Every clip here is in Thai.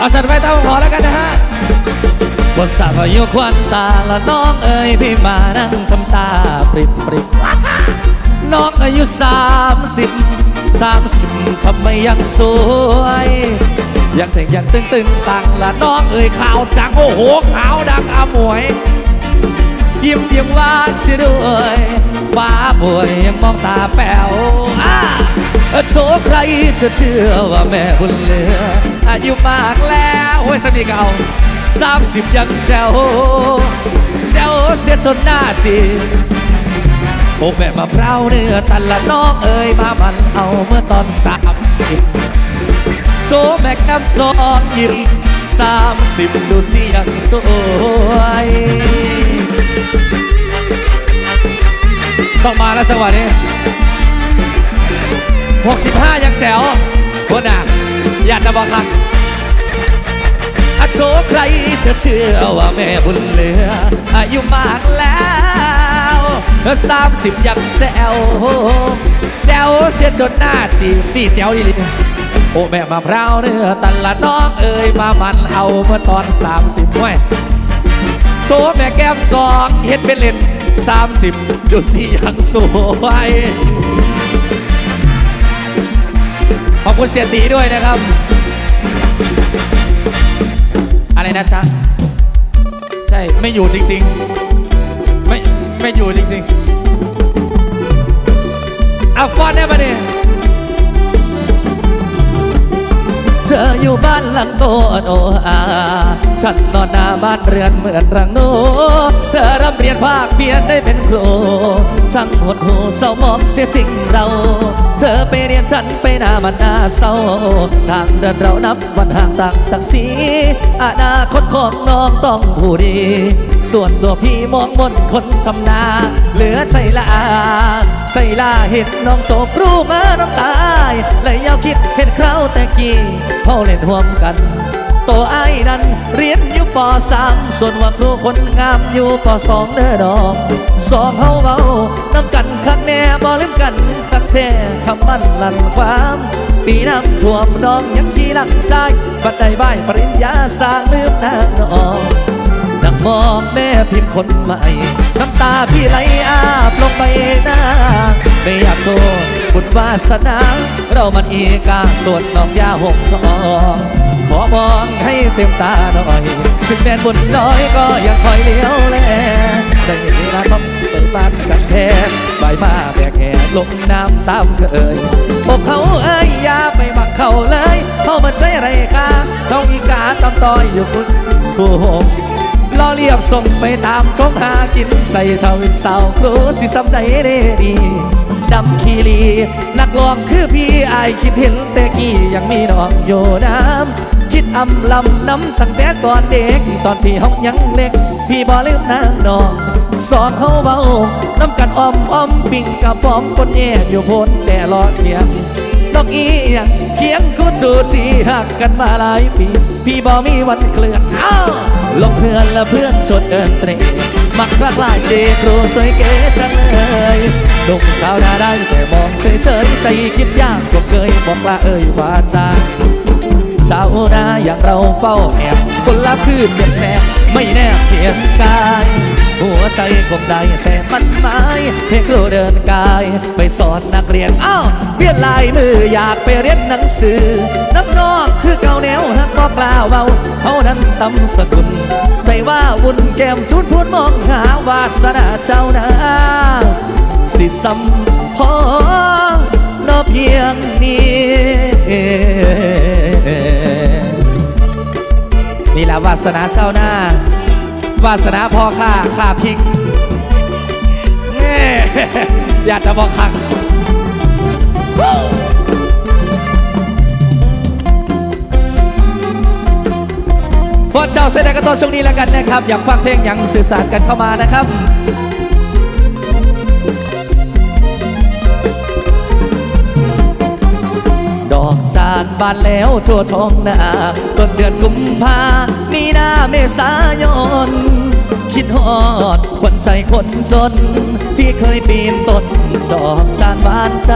เอาสัตว์ไปตามขอแล้วกันนะฮะบทสาพายุควันตาละน้องเอ๋ยพี่มานั่งทำตาปริบปริบน้องอายุสามสิบสามสิบทำไมยังสวย ยังเต่งยังตึงตึงตังละน้องเอ๋ยขาวจังโอ้โหขาวดังอมวย ยิ้มยิ้มหวานเสียด้วยฟ้าป่วยยังมองตาแป๋ว โชใครจะเชื่อว่าแม่บุญเหลือ อายุมากแล้วโอ้ยสมีเก่าสามสิบยังแซวแซวเสียจนหน้าจีโอ้แม่มะพร้าเนื้อตันละน้องเอ๋ยมามันเอาเมื่อตอนสามสิบโชแม็กน้ำซอนยิ้มสามสิบดูสิยังสวยต้องมาแล้วจังหวะนี้ 65 ยังแจ๋วคนน่ะอยากจะบอกครับอาโชใครจะเชื่อว่าแม่บุญเหลือ อายุมากแล้วสามสิบยังแจ๋วแจ๋วเสียจนหน้าจีบนี่แจ๋วดีเลยโอ้แม่มาพร้าวเนื้อตันละน้องเอ้ยมามันเอาเมื่อตอนสามสิบเว้ยโชว์แม่แก้มสองเฮ็ดเป็นเล่นสามสิบดูสิยังสวย คุณเสียตีด้วยนะครับ อะไรนะจ๊ะ ใช่ ไม่อยู่จริง ๆ ไม่ ไม่อยู่จริง ๆเอาฟอนได้ปะเนี่ยเธออยู่บ้านหลังโตโออาฉันนอนหน้าบ้านเรือนเหมือนรังโนเธอรำเรียนภาคเพียนได้เป็นครูช่างหดหูเศร้าหมองเสียจริงเรา ไปเรียนฉันไปหน้ามันหน้าเศร้า ทางเดินเรานับวันห่างต่างศักดิ์ศรีอนาคตของน้องต้องผู้ดี ส่วนตัวพี่มองบนคนทำนา เหลือใจละอาใจลาเห็นน้องโศกรูมาน้ำตายเลยยาวคิดเห็นคราวแต่กี้เขาเล่นห่วมกัน ตัวไอ้ายนั้น เรียนอยู่ปสามส่วนว่าครูคนงามอยู่ปสองเด้อดอกสองเฮาเบาน้ำกันคักแน่บ่ลืมกันคักแท้คำมั่นลั่นความปีน้ำท่วมน้องยังจีรักใจบัดใดใบายปริญญาสร้างลืมนางน้องนังมองแม่พิมพ์คนใหม่น้ำตาพี่ไหลอาบลงไปหน้าไม่อยากโทษบุญวาสนา เรามันอีกาส่วนน้องยาหงทอง ขอมองให้เต็มตาหน่อยซึ่งแดนบุญน้อยก็ยังคอยเลี้ยวแลได้เวลาต้องเปิดบ้านกันแทนใบมาแบกแห่ลงน้ำตามเคยบอกเขาเอ้ยอย่าไปบักเขาเลยเขามันใช่ไรค่ะต้องอีกาตำต้อยอยู่คุณผู้หงล่อเรียบส่งไปตามชงหากินใส่เท่าสาวครูสิสำใจเด้ดีดำขีรี นักลวงคือพี่อายคิดเห็นแต่กี้ยังมีน้องอยู่น้ำ อำลำน้ำตั้งแต่ตอนเด็ก ตอนพี่ห้องยังเล็ก พี่บ่ลืมนางนองสอนเขาเบาน้ำกันอ้อมอ้อมปิ่งกับป้อมคนแย่อยู่พ้นแต่รอเทียงนกอีหยังเคียงคู่จูจีหักกันมาหลายปี พี่บอมีวันเคลื่อนอ้าวลงเพื่อนและเพื่อนสดเอินเตรมักรักลายเดครูสวยเก๋จังเลยดุงสาวหน้าได้แต่มองเฉยเฉยๆใจคิดยากก็เคยบอกละเอ่ยว่าจา สาวนาอย่างเราเฝ้าแอบคนลับคือเจ็บแสบไม่แนบเพียงกายหัวใจคงได้แต่มันไม้ให้ครูเดินกาย ไปสอนนักเรียนอ้าวเปลี่ยนลายมืออยากไปเรียนหนังสือนับนอกคือเก่าแนวหักบอกกล่าวเบาเขานั้นตำสกุล ใส่ว่าวุ่นแก้มชุดพูดมองหาวาสนาเจ้านาสิสัมพอ นอเพียงนี้นี่แหละวาสนาชาวนาวาสนาพ่อข้าข้าพิกอยากจะบอกคักฟอนเจ้าเสด็จกันตัวช่วงนี้แล้วกันนะครับ อยากฟังเพลงอย่างสื่อสารกันเข้ามานะครับานบานแล้วทั่วท้องนาต้นเดือนกุมภามีนาเมษายน คิดฮอดควันใจคนจน ที่เคยปีนต้นดอกจานบานใจ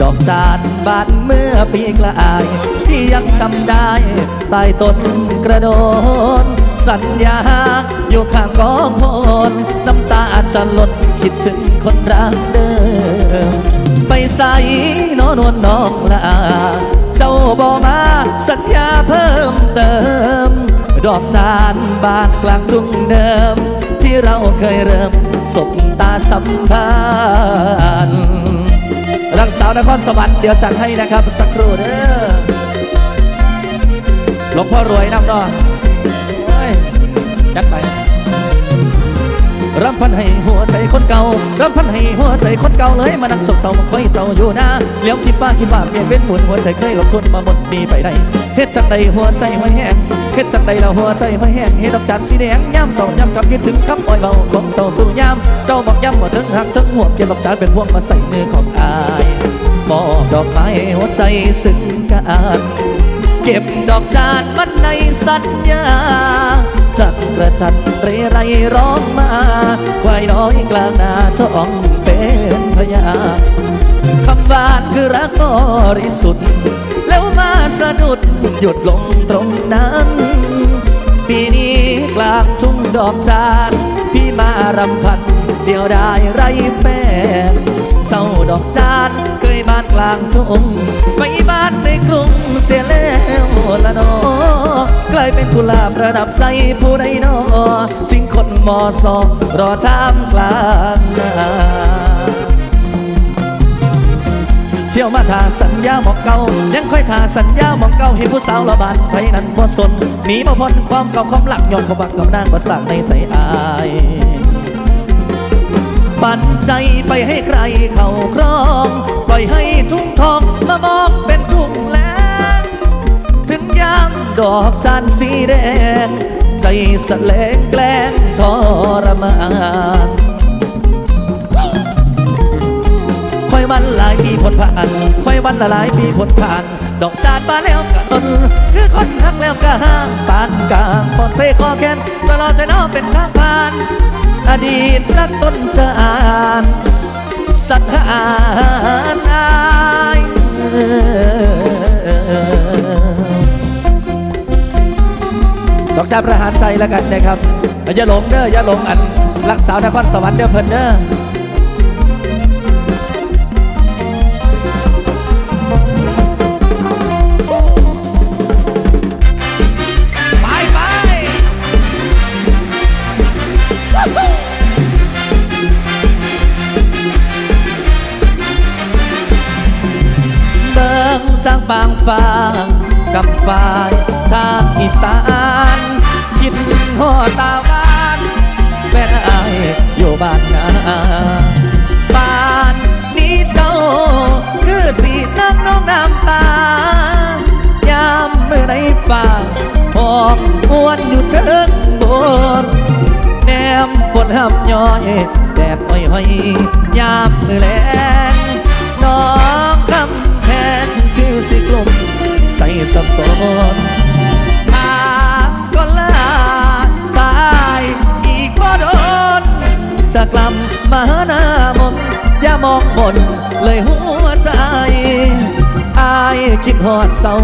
ดอกจานบานเมื่อปีกลาย ที่ยังจำได้ใต้ต้นกระโดน สัญญาอยู่ข้างกองพลน้ำตาอาจจะล่นคิดถึงคนรักเดิม ไปใส่นอนวลน้องลาเจ้าบอกมาสัญญาเพิ่มเติม ดอกจานบานกลางทุ่งเดิม ที่เราเคยเริ่มสบตาสัมพันธ์รักสาวนครสวรรค์เดี๋ยวจัดให้นะครับสักครู่เด้อหลวงพ่อรวยน้ำนอโอ้ยยักไป รำพันให้หัวใจคนเก่ารำพันให้หัวใจคนเก่าเลยมานั่งศกเศร้ามาคอยเจ้าอยู่นะเลี้ยวคิดว่าคิดว่าเปลี่ยนเป็นหมุนหัวใจเคยหลงทุนมาหมดปีไปได้เฮ็ดสักใดหัวใจห้อยแห้งเฮ็ดสักใดแล้วหัวใจห้อยแห้งเฮ็ดดอกจันสีแดงย้ำเศร้าย้ำกับคิดถึงคำอ้อยเบาของเจ้าสู่ย้ำเจ้าบอกย้ำว่าถึงหักถึงห่วงเก็บดอกจันเป็นห่วงมาใส่มือของอายมอบดอกไม้หัวใจซึ้งกันเก็บดอกจานมันในสัญญา จักกระจันเรไรร้องมาควายน้อยกลางนาช่องเป็นพยานคำหวานคือรักบริสุทธิ์ แล้วมาสะดุดหยุดลงตรงนั้น ปีนี้กลางทุ่งดอกจานพี่มารำพันเดียวได้ไรแป้งเศร้าดอกจานเคยบ้านกลางทุ่งไปบ้านในกรุงเสียแล้วละนอ กลายเป็นกุหลาบระดับใจผู้ใดนอจริงคนมอสอรอท่ามกลางนาเที่ยวมาทาสัญญาหมอกเก่า ยังค่อยทาสัญญาหมอกเก่าให้ผู้สาวละบานไปนั้นบ่สนหนีมาพ้นความเก่าความหลักยอมความบักกำนางประสางในใจอายปันใจไปให้ใครเข้าครอง ปล่อยให้ทุ่งทองมามองเป็นทุ่งแล ดอกจานสีแดง ใจสเลงแกล้งทรมานค่อยวันหลายปีผลผ่านค่อยวันละหลายปีผลผ่าน ดอกจานมาแล้วกะตนคือคนหักแล้วกะห้างปานกลางปอนเซคอแคนตลอดใจน้องเป็นทางผ่าน อดีตรักต้นจานสัตว์อานอาย อกจาประหารใจแล้วกันนะครับอย่าหลงเด้ออย่าหลงอันรักสาวนครสวรรค์เด้อเพิ่นเด้อไปไปเบิ่งสร้างปางฟ้างกับฝ่าทางอีสาน ดหัวตาบ้านแม่อายอยู่บ้านนาบ้านนี้เจ้าคือสีน้ำน้องน้ำตายามเมื่อในป่าหอกหวนอยู่เชิงบนแนมฝนห้ำย้อยแดดห้อยห้อยยามเมื่อแลงน้องคำแพงคือสิกลมใจสับสน จะกลับมาหน้ามนอย่ามองบนเลยหัวใจอายคิดฮอดเศร้า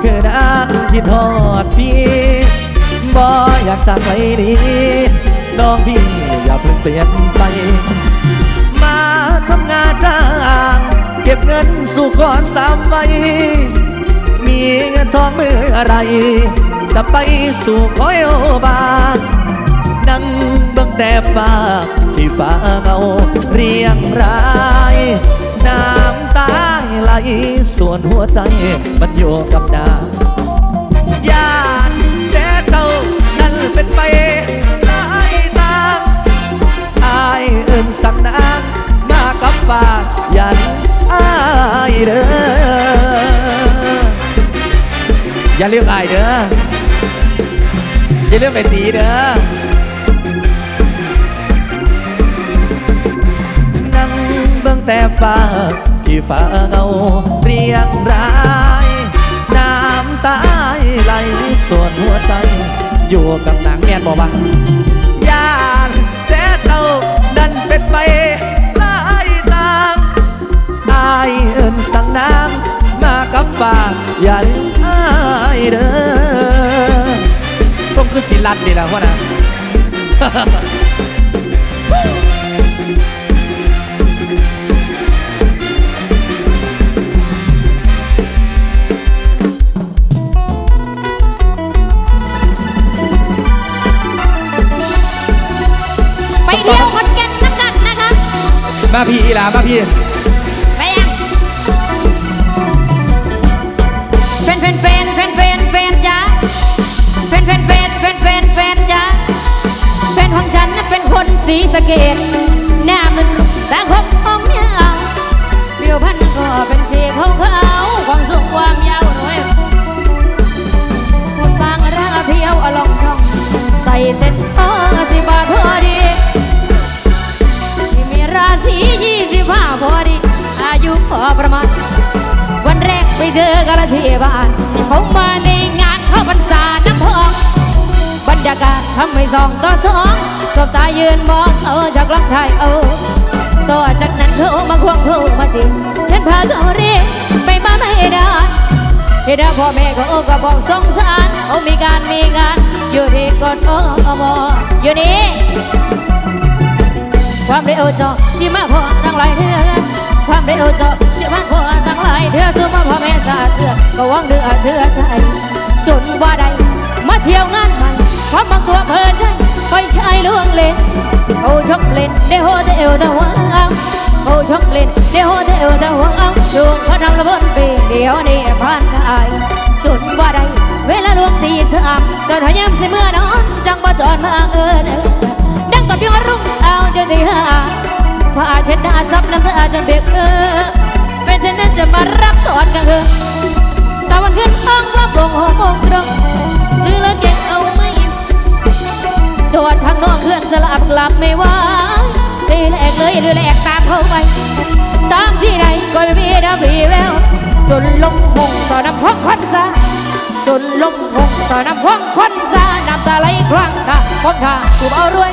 คือนางคิดฮอดพี่บ่อยากสั่งไว้ดีน้องพี่อย่าเพิ่งเปลี่ยนไปมาทำงานจ้างเก็บเงินสู่ขอสามใบมีเงินทองมืออะไรจะไปสู่คอยโอบาน นั่งบิ่งแต่ฟ้าที่ฟ้าเงาเรียงรายน้ำตาไหลส่วนหัวใจมันอยู่กับนาญาติแต่เจ้านั้นเป็นไปหลายทาอายเอินสั่งนางมากับฟ้ายันอายเด้ออย่าลืมอายเด้ออย่าลืมไปตีเด้อ แต่ฟ้าที่ฟ้าเงาเรียงราย น้ำตาไหลส่วนหัวใจ อยู่กับนางแม่นบอกว่าย่านแต่เจ้าดันเป็นไปลายทางอายเอิอย่าลืมอายเด้อส่งคือศิลันนี่แหละพ่อนะ มาพี่อีหลามาพี่ไปยังแฟนแฟนแฟนแฟนแฟนแฟนจ้าแฟนแฟนแฟนแฟนแฟนแฟนจ้าแฟนของฉันนั้นเป็นคนสีสะเกดหน้ามันตาคมอมยาวผิวพรรณก็เป็นสีขาวขาวความสูงความยาวหน่อยหุ่นบางร่างเพียวอลองช่อง ใส่เส้นทองสิบาทพอดีียี่สิบห้าพอดี อายุพอประมาณ วันแรกไปเจอกันละที่บ้านเขามาในงานเข้าพรรษาน้ำพองบรรยากาศทำให้สองต่อสองสบตายืนมองเออจากลักไทยเออต่อจากนั้นเขามาควงเขามาจีบฉันพาเขาเรียกไปบ้านไม่ได้เหตุพ่อแม่เขาก็บอกสงสารโอ้มีการมีงาน อยู่ที่กดโอ้มอยู่นี่ ความเร็วจอที่มากพอทั้งหลายเดือนความเร็วจอที่มากพอทั้งหลายเดือนสู้มาพ่อแม่สาเถื่อก็หวังเดือเชื่อใจ จนว่าใดมาเที่ยวงานใหม่ความบางตัวเพลินใจไปชายล่วงเล่นโอ้ชกเล่นเดโฮเดเอวตะหัวเอาโอ้ชกเล่นเดโฮเดเอวตะหัวเอาดวงเขาทำระเบิดปีเดียวนี่ผ่านกายจนว่าใดเวลาลวงตีสามจนพยายามสิเมื่อนอนจังบ่จอดมาเอินเอินดังกับเพียงรุ่ง จนตีห้าผ้าเช็ดหน้าซับน้ำตาจนเบียกเออเป็นฉันนั้นจะมารับตอนกลางคืนตะวันขึ้นห้องว่าปรงหกโมงตรงหรือเลิศเก่งเอาไม่จอดทางนอกเคลื่อนสลับกลับไม่ไหวทีแรกเลยหรือแรกตามเข้าไป ตามที่ไหนก็ไม่มีดาวมีแววจนลงงงต่อน้ำพองควันซาจนลงงงต่อน้ำพองควันซาน้ำตาไหลครั้งตาพบทาถูกเอารวย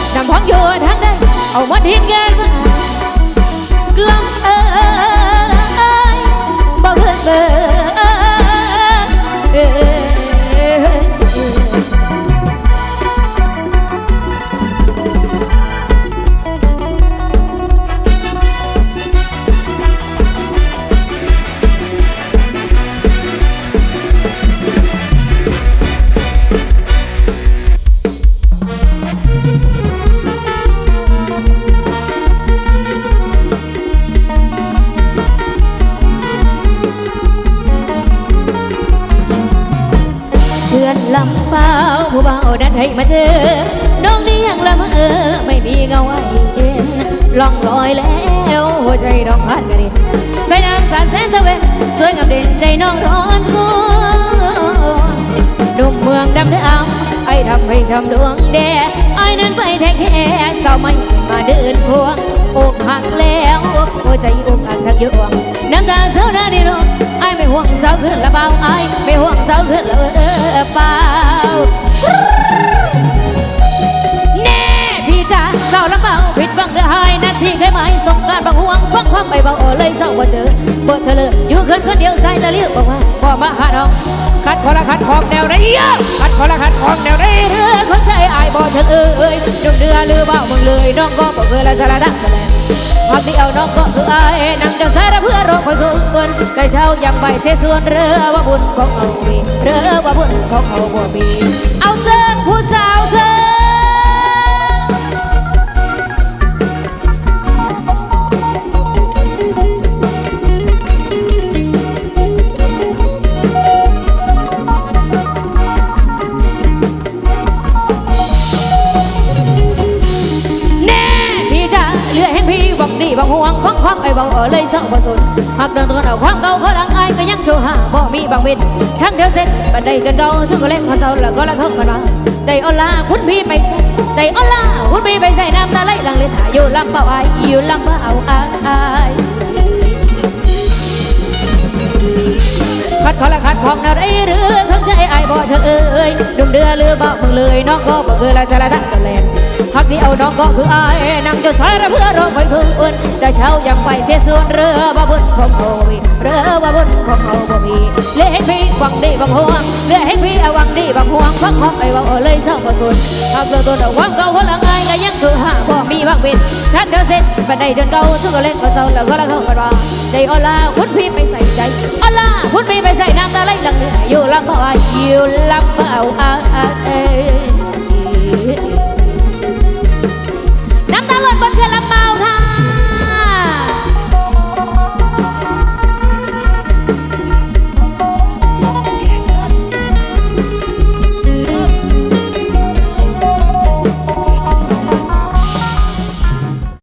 นำพ้องอยู่ทางใดเอามาทิ้งงานมากลับเออ ไม่มีเงาไว้เอ็นล่องลอยแล้วหัวใจร้องพันกระดิ่งใส่น้ำสาดแสนตะเวนสวยงามเด่นใจน้องร้อนสวนหนุ่มเมืองดำเดือมไอ้ทำให้ช้ำดวงแดดไอ้นั้นไปแท้แค่สาวไม่มาเดินควงอกหักแล้วหัวใจอกหักทั้งยวงน้ำตาเศร้าหน้าดีรองไอ้ไม่ห่วงสาวขึ้นละเบาไอ้ไม่ห่วงสาวขึ้นละเออเปล่าายสงกรารบางห่วงฟังความไปเบาเลยเศร้าว่เจอเปิดเฉลยอยู่คืนคนเดียวใส่ตะลี้วบอกว่าบอมาหาน้องคัดคนละคัดของแนวไรเยอะคัดคนละคัดของแนวไรเรือคนใจอายบ่เฉลยดุมเดือหรือเบามึงเลยน้องก็บอกเคยละสารดักแสดงพักเดียวน้องก็คืออายนั่งจังสารเพื่อรอคอยคืนแต่เช้ายังใบเสียส่วนเรือว่าบุญของเอามีเรือว่าบุญของเอาบ่มีเอาเสิร์ผู้สาวเสิร์ บางเวนทั้งเดียวเส้นบันไดจนเก่าทุกคนเล่นพอเศร้าแล้วก็ละเข้ามาว่าใจอ่อนล้าคุณพี่ไปใส่ใจอ่อนล้าคุณพี่ไปใส่น้ำตาไหลหลังเลยถ่ายอยู่ลำเบาอายอยู่ลำเบาอายขัดขอละขัดของนาไรหรือทั้งใจไอ้บ่เฉยดุมเดือหรือบ่มึงเลยน้องก็บ่เคือละสารทักสแลน พักที่เอาน้องก็คือไอ้นั่งจนสายระเพื่อรอไฟเพื่อนแต่เช้ายังไปเสียส่วนเรือบ่บนของเขามีเรือบ่บนของเขาบ่มีเลี้ยงพี่หวังดีบังห่วงเลี้ยงพี่เอาหวังดีบังห่วงฟังของไอ้ว่าเลยเศร้าบ่สุดหากเจอตัวเอาความเก่าคนละไงก็ยังถูกหาบ่มีบางเวททักเดินเส้นบันไดจนเก่าทุกเล่นก็เศร้าแล้วก็ละเข้ามาว่าใจอ่อนลาคุณพี่ไปใส่ใจอ่อนลาคุณพี่ไปใส่น้ำตาไหลหลังเหนืออยู่ลำบ่าอยู่ลำบ่าอ่าเอ้ बदला